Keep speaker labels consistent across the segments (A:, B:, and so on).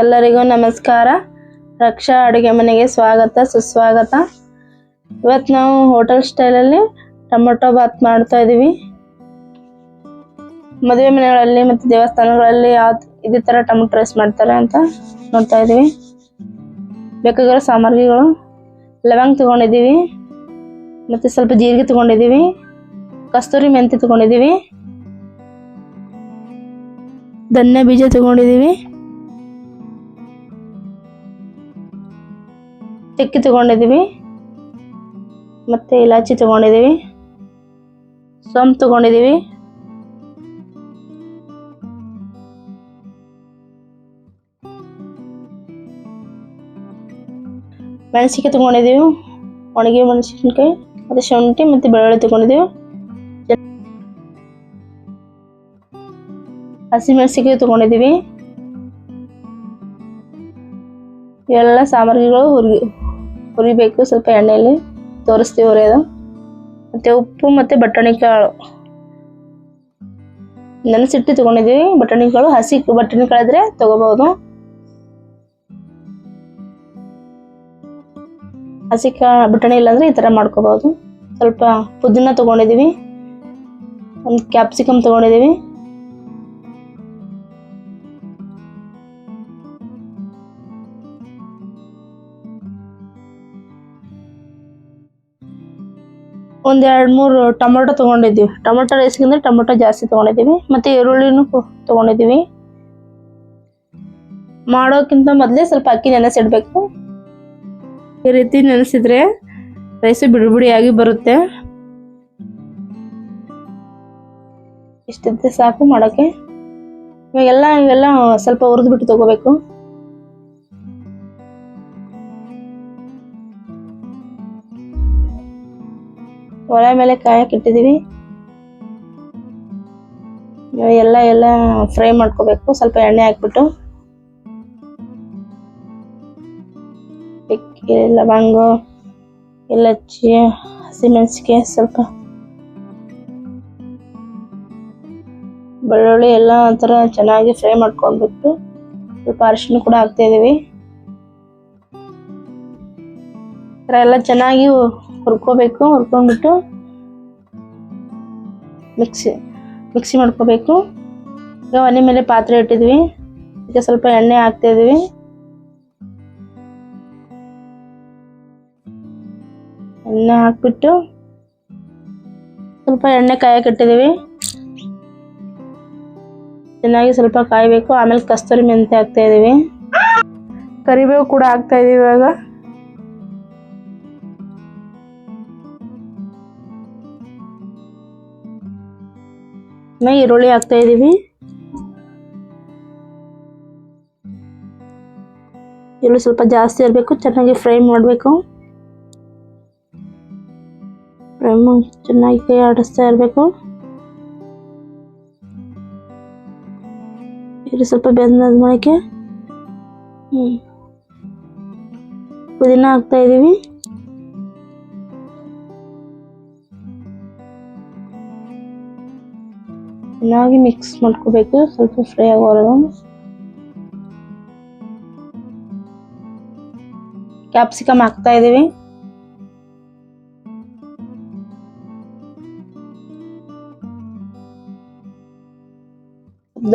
A: ಎಲ್ಲರಿಗೂ ನಮಸ್ಕಾರ. ರಕ್ಷಾ ಅಡುಗೆ ಮನೆಗೆ ಸ್ವಾಗತ, ಸುಸ್ವಾಗತ. ಇವತ್ತು ನಾವು ಹೋಟೆಲ್ ಸ್ಟೈಲಲ್ಲಿ ಟೊಮೊಟೊ ಬಾತ್ ಮಾಡ್ತಾ ಇದ್ದೀವಿ ಮದುವೆ ಮನೆಗಳಲ್ಲಿ ಮತ್ತು ದೇವಸ್ಥಾನಗಳಲ್ಲಿ ಯಾವ ಇದೇ ಥರ ಟೊಮೊಟೊ ರೈಸ್ ಮಾಡ್ತಾರೆ ಅಂತ ನೋಡ್ತಾ ಇದ್ದೀವಿ ಬೇಕಾಗಿರೋ ಸಾಮಗ್ರಿಗಳು ಲವಂಗ್ ತೊಗೊಂಡಿದ್ದೀವಿ. ಮತ್ತು ಸ್ವಲ್ಪ ಜೀರಿಗೆ ತೊಗೊಂಡಿದ್ದೀವಿ. ಕಸ್ತೂರಿ ಮೆಂತಿ ತೊಗೊಂಡಿದ್ದೀವಿ. ಧನ್ಯ ಬೀಜ ತಗೊಂಡಿದ್ದೀವಿ. ಚಕ್ಕಿ ತಗೊಂಡಿದ್ದೀವಿ. ಮತ್ತೆ ಇಲಾಚಿ ತಗೊಂಡಿದ್ದೀವಿ. ಸೋಂಪು ತಗೊಂಡಿದ್ದೀವಿ. ಮೆಣಸಿನ್ಕಾಯಿ ತಗೊಂಡಿದ್ದೀವಿ. ಒಣಗಿ ಮೆಣಸಿನ್ಕಾಯಿ, ಮತ್ತು ಶುಂಠಿ ಮತ್ತು ಬೆಳ್ಳುಳ್ಳಿ ತಗೊಂಡಿದ್ದೀವಿ. ಹಸಿಮೆಣಸಿನ್ಕಾಯಿ ತಗೊಂಡಿದ್ದೀವಿ. ಇವೆಲ್ಲ ಸಾಮಗ್ರಿಗಳು ಹುರಿ ಹುರಿಬೇಕು, ಸ್ವಲ್ಪ ಎಣ್ಣೆಯಲ್ಲಿ ತೋರಿಸ್ತೀವಿ ಹುರಿಯೋದು. ಮತ್ತು ಉಪ್ಪು ಮತ್ತು ಬಟಾಣಿ ಕಾಳು ನೆನೆಸಿಟ್ಟು ತೊಗೊಂಡಿದ್ದೀವಿ ಬಟಾಣಿ ಕಾಳು ಹಸಿ ಬಟಾಣಿ ಕಾಳಿದ್ರೆ ತಗೋಬಹುದು ಹಸಿ ಕಾ, ಬಟಾಣಿ ಇಲ್ಲಾಂದ್ರೆ ಈ ಥರ ಮಾಡ್ಕೋಬಹುದು ಸ್ವಲ್ಪ ಪುದೀನ ತೊಗೊಂಡಿದ್ದೀವಿ. ಒಂದು ಕ್ಯಾಪ್ಸಿಕಮ್ ತಗೊಂಡಿದ್ದೀವಿ. ಒಂದ್ ಎರಡ್ ಮೂರು ಟೊಮೊಟೊ ತಗೊಂಡಿದ್ದೀವಿ ಟೊಮೊಟೊ ರೈಸ್ಗಿಂತ ಟೊಮೊಟೊ ಜಾಸ್ತಿ ತಗೊಂಡಿದ್ದೀವಿ ಮತ್ತೆ ಈರುಳ್ಳಿನೂ ತೊಗೊಂಡಿದ್ದೀವಿ ಮಾಡೋಕ್ಕಿಂತ ಮೊದಲೇ ಸ್ವಲ್ಪ ಅಕ್ಕಿ ನೆನೆಸಿಡಬೇಕು. ಈ ರೀತಿ ನೆನೆಸಿದ್ರೆ ರೈಸು ಬಿಡಿ ಬಿಡಿಯಾಗಿ ಬರುತ್ತೆ. ಇಷ್ಟಿದ್ರೆ ಸಾಕು ಮಾಡೋಕ್ಕೆ. ಇವಾಗೆಲ್ಲ ಇವೆಲ್ಲ ಸ್ವಲ್ಪ ಹುರಿದ್ಬಿಟ್ಟು ತಗೋಬೇಕು. ಒಲೆ ಮೇಲೆ ಕಾಯಕ್ಕೆ ಇವಾಗ ಎಲ್ಲ ಎಲ್ಲ ಫ್ರೈ ಮಾಡ್ಕೋಬೇಕು. ಸ್ವಲ್ಪ ಎಣ್ಣೆ ಹಾಕ್ಬಿಟ್ಟು. ಲವಂಗ, ಇಲಚ್ಚಿ ಹಸಿಮೆಣಸಿಗೆ ಸ್ವಲ್ಪ. ಬೆಳ್ಳುಳ್ಳಿ ಎಲ್ಲ ಒಂಥರ ಚೆನ್ನಾಗಿ ಫ್ರೈ ಮಾಡ್ಕೊಂಡ್ಬಿಟ್ಟು ಸ್ವಲ್ಪ ಅರಿಶಿನ ಕೂಡ ಹಾಕ್ತಾ ಇದೀವಿ. ಈ ಥರ ಎಲ್ಲ ಚೆನ್ನಾಗಿ ಹುರ್ಕೋಬೇಕು ಹುರ್ಕೊಂಡ್ಬಿಟ್ಟು ಮಿಕ್ಸಿ ಮಿಕ್ಸಿ ಮಾಡ್ಕೋಬೇಕು. ಈಗ ಒಲೆ ಮೇಲೆ ಪಾತ್ರೆ ಇಟ್ಟಿದ್ವಿ. ಈಗ ಸ್ವಲ್ಪ ಎಣ್ಣೆ ಹಾಕ್ತಾ ಇದೀವಿ ಎಣ್ಣೆ ಹಾಕ್ಬಿಟ್ಟು ಸ್ವಲ್ಪ ಎಣ್ಣೆ ಕಾಯಕ್ಕೆ ಇಟ್ಟಿದೀವಿ ಚೆನ್ನಾಗಿ ಸ್ವಲ್ಪ ಕಾಯಬೇಕು. ಆಮೇಲೆ ಕಸ್ತೂರಿ ಮೆಂತೆ ಹಾಕ್ತಾ ಇದ್ದೀವಿ. ಕರಿಬೇವು ಕೂಡ ಹಾಕ್ತಾ ಇದ್ದೀವಿ ಇವಾಗ. ಈರುಳ್ಳಿ ಹಾಕ್ತಾ ಇದೀವಿ ಈರುಳ್ಳಿ ಸ್ವಲ್ಪ ಜಾಸ್ತಿ ಇರಬೇಕು ಚೆನ್ನಾಗಿ ಫ್ರೈ ಮಾಡಬೇಕು ಫ್ರೈ ಮಾಡಿ ಚೆನ್ನಾಗಿ ಕೈ ಆಡಿಸ್ತಾ ಇರಬೇಕು ಈರುಳ್ಳಿ ಸ್ವಲ್ಪ ಬೆಂದಾದ ಮಾಡಕ್ಕೆ ಹ್ಞೂ ಪುದೀನ ಹಾಕ್ತಾ ಇದೀವಿ ಚೆನ್ನಾಗಿ ಮಿಕ್ಸ್ ಮಾಡ್ಕೋಬೇಕು. ಸ್ವಲ್ಪ ಫ್ರೈ ಆಗೋವರೆಗೂ ಕ್ಯಾಪ್ಸಿಕಮ್ ಹಾಕ್ತಾ ಇದ್ದೀವಿ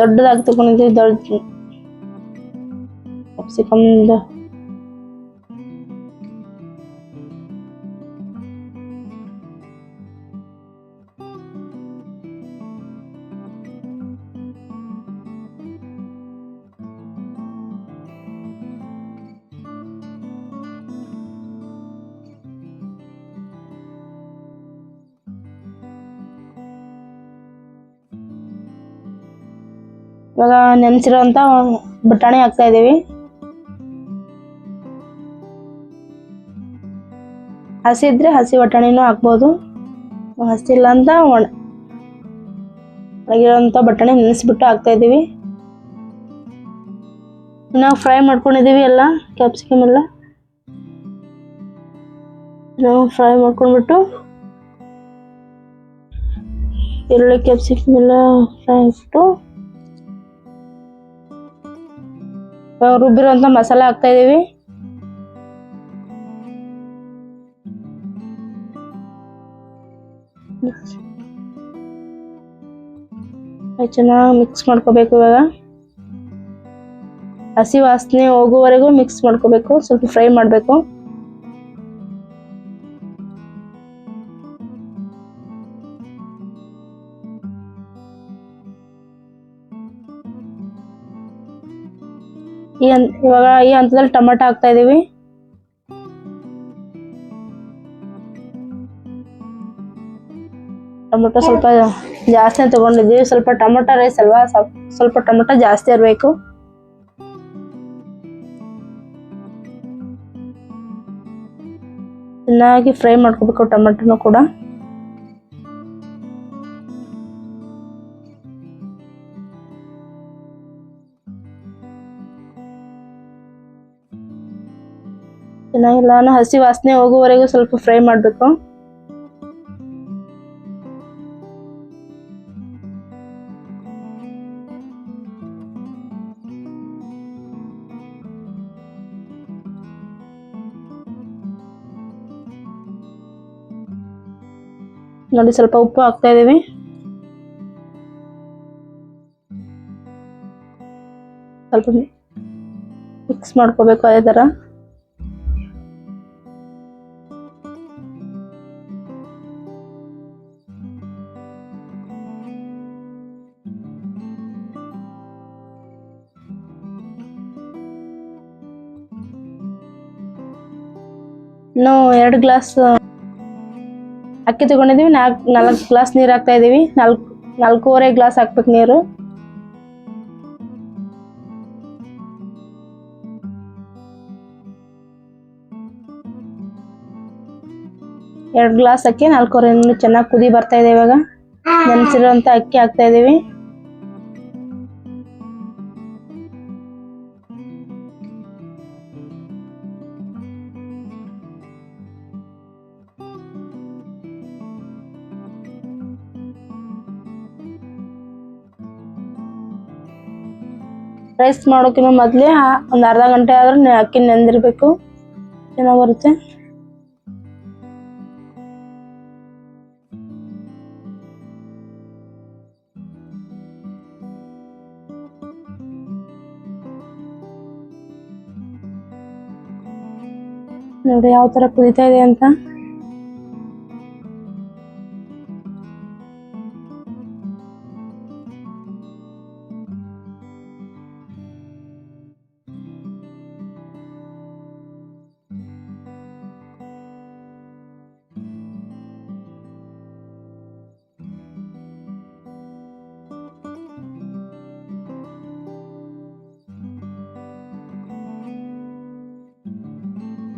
A: ದೊಡ್ಡದಾಗಿ ತಗೊಂಡಿದ್ದೀವಿ. ದೊಡ್ಡ ಕ್ಯಾಪ್ಸಿಕಮ್ ಇವಾಗ ನೆನೆಸಿರೋಂಥ ಬಟಾಣಿ ಹಾಕ್ತಾ ಇದ್ದೀವಿ ಹಸಿ ಇದ್ರೆ ಹಸಿ ಬಟಾಣಿನೂ ಹಾಕ್ಬೋದು. ಹಸಿ ಇಲ್ಲ ಅಂತ ಒಣ ಒಣಗಿರೋಂಥ ಬಟಾಣಿ ನೆನೆಸ್ಬಿಟ್ಟು ಹಾಕ್ತಾ ಇದ್ದೀವಿ ನಾವು ಫ್ರೈ ಮಾಡ್ಕೊಂಡಿದೀವಿ ಎಲ್ಲ ಕ್ಯಾಪ್ಸಿಕಮ್ ಎಲ್ಲ. ನಾವು ಫ್ರೈ ಮಾಡ್ಕೊಂಡ್ಬಿಟ್ಟು ಈರುಳ್ಳಿ ಕ್ಯಾಪ್ಸಿಕಮ್ ಎಲ್ಲ ಫ್ರೈ ಆಗ್ಬಿಟ್ಟು ರುಬ್ಬಿರೋಂಥ ಮಸಾಲ ಹಾಕ್ತಾ ಇದೀವಿ. ಚೆನ್ನಾಗಿ ಮಿಕ್ಸ್ ಮಾಡ್ಕೋಬೇಕು ಇವಾಗ. ಹಸಿ ವಾಸನೆ ಹೋಗುವವರೆಗೂ ಮಿಕ್ಸ್ ಮಾಡ್ಕೋಬೇಕು, ಸ್ವಲ್ಪ ಫ್ರೈ ಮಾಡಬೇಕು. ಈ ಇವಾಗ ಈ ಹಂತದಲ್ಲಿ ಟೊಮೆಟೊ ಹಾಕ್ತಾ ಇದೀವಿ. ಟೊಮೆಟೊ ಸ್ವಲ್ಪ ಜಾಸ್ತಿ ತಗೊಂಡಿದ್ದೀವಿ. ಸ್ವಲ್ಪ ಟೊಮೆಟೊ ರೈಸ್ ಅಲ್ವಾ? ಸ್ವಲ್ಪ ಟೊಮೆಟೊ ಜಾಸ್ತಿ ಇರಬೇಕು. ಚೆನ್ನಾಗಿ ಫ್ರೈ ಮಾಡ್ಕೋಬೇಕು ಟೊಮೆಟೊನು ಕೂಡ. ಚೆನ್ನಾಗಿಲ್ಲ. ಹಸಿ ವಾಸನೆ ಹೋಗುವವರೆಗೂ ಸ್ವಲ್ಪ ಫ್ರೈ ಮಾಡಬೇಕು. ನೋಡಿ ಸ್ವಲ್ಪ ಉಪ್ಪು ಹಾಕ್ತಾ ಇದೀವಿ ಸ್ವಲ್ಪ ಮಿಕ್ಸ್ ಮಾಡ್ಕೋಬೇಕು ಅದೇ ಥರ. ಇನ್ನು ಎರಡು ಗ್ಲಾಸ್ ಅಕ್ಕಿ ತಗೊಂಡಿದ್ದೀವಿ. ನಾಲ್ಕು ನಾಲ್ಕು ಗ್ಲಾಸ್ ನೀರು ಹಾಕ್ತಾ ಇದ್ದೀವಿ ನಾಲ್ಕು, ನಾಲ್ಕೂವರೆ ಗ್ಲಾಸ್ ಹಾಕ್ಬೇಕು ನೀರು. ಎರಡು ಗ್ಲಾಸ್ ಅಕ್ಕಿ, ನಾಲ್ಕೂವರೆ. ಚೆನ್ನಾಗಿ ಕುದಿ ಬರ್ತಾ ಇದೆ ಇವಾಗ. ನೆನೆಸಿರುವಂಥ ಅಕ್ಕಿ ಹಾಕ್ತಾ ಇದೀವಿ. ರೈಸ್ ಮಾಡೋಕ್ಕಿಂತ ಮೊದಲೇ ಒಂದು ಅರ್ಧ ಗಂಟೆ ಆದ್ರೆ ಅಕ್ಕಿ ನೆಂದಿರಬೇಕು. ಚೆನ್ನಾಗಿ ಬರುತ್ತೆ? ನೋಡಿ ಯಾವ ತರ ಕುದಿತಾ ಇದೆ ಅಂತ.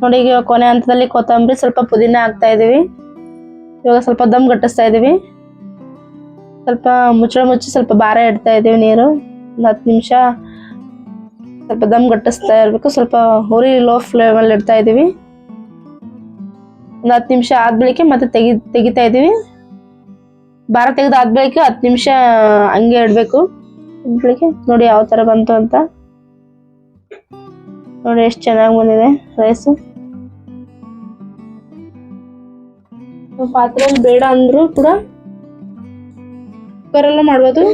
A: ನೋಡಿ ಈಗ ಕೊನೆ ಹಂತದಲ್ಲಿ ಕೊತ್ತಂಬರಿ ಸ್ವಲ್ಪ ಪುದೀನ ಹಾಕ್ತಾ ಇದ್ದೀವಿ ಇವಾಗ ಸ್ವಲ್ಪ ದಮ್ ಗಟ್ಟಿಸ್ತಾ ಇದೀವಿ. ಸ್ವಲ್ಪ ಮುಚ್ಚಳ ಮುಚ್ಚಿ ಸ್ವಲ್ಪ ಭಾರ ಇಡ್ತಾ ಇದೀವಿ ನೀರು. ಒಂದು ಹತ್ತು ನಿಮಿಷ ಸ್ವಲ್ಪ ದಮ್ ಗಟ್ಟಿಸ್ತಾ ಇರಬೇಕು. ಸ್ವಲ್ಪ ಹುರಿ ಲೋ ಫ್ಲೇಮಲ್ಲಿ ಇಡ್ತಾ ಇದೀವಿ. ಒಂದು ಹತ್ತು ನಿಮಿಷ ಆದ ಬಳಿಕ ಮತ್ತೆ ತೆಗಿ, ತೆಗಿತಾ ಇದ್ದೀವಿ ಭಾರ ತೆಗೆದು ಆದ ಬಳಿಕ ಹತ್ತು ನಿಮಿಷ ಹಂಗೆ ಇಡಬೇಕು. ಬಳಿಕ ನೋಡಿ ಯಾವ ಥರ ಬಂತು ಅಂತ. ನೋಡಿ ಎಷ್ಟು ಚೆನ್ನಾಗಿ ಬಂದಿದೆ ರೈಸು ಪಾತ್ರೆಯಲ್ಲಿ ಬೇಡ ಅಂದ್ರು ಕೂಡ ಕುಕ್ಕರಲ್ಲೂ ಮಾಡ್ಬೋದು.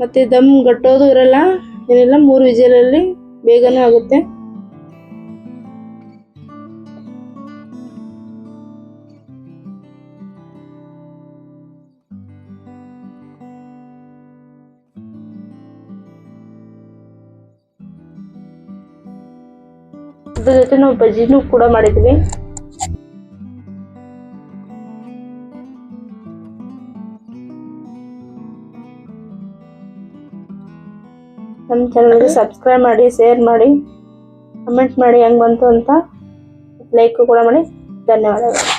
A: ಮತ್ತೆ ದಮ್ ಗಟ್ಟೋದು ಇರಲ್ಲ, ಏನೆಲ್ಲ, ಮೂರು ವಿಜಲಲ್ಲಿ ಬೇಗನೆ ಆಗುತ್ತೆ. ಅದ್ರ ಜೊತೆ ನಾವು ಬಜ್ಜಿನೂ ಕೂಡ ಮಾಡಿದ್ವಿ. ನಮ್ಮ ಚಾನಲ್ಗೆ ಸಬ್ಸ್ಕ್ರೈಬ್ ಮಾಡಿ ಶೇರ್ ಮಾಡಿ ಕಮೆಂಟ್ ಮಾಡಿ ಹೆಂಗೆ ಬಂತು ಅಂತ ಲೈಕ್ ಕೂಡ ಮಾಡಿ. ಧನ್ಯವಾದಗಳು.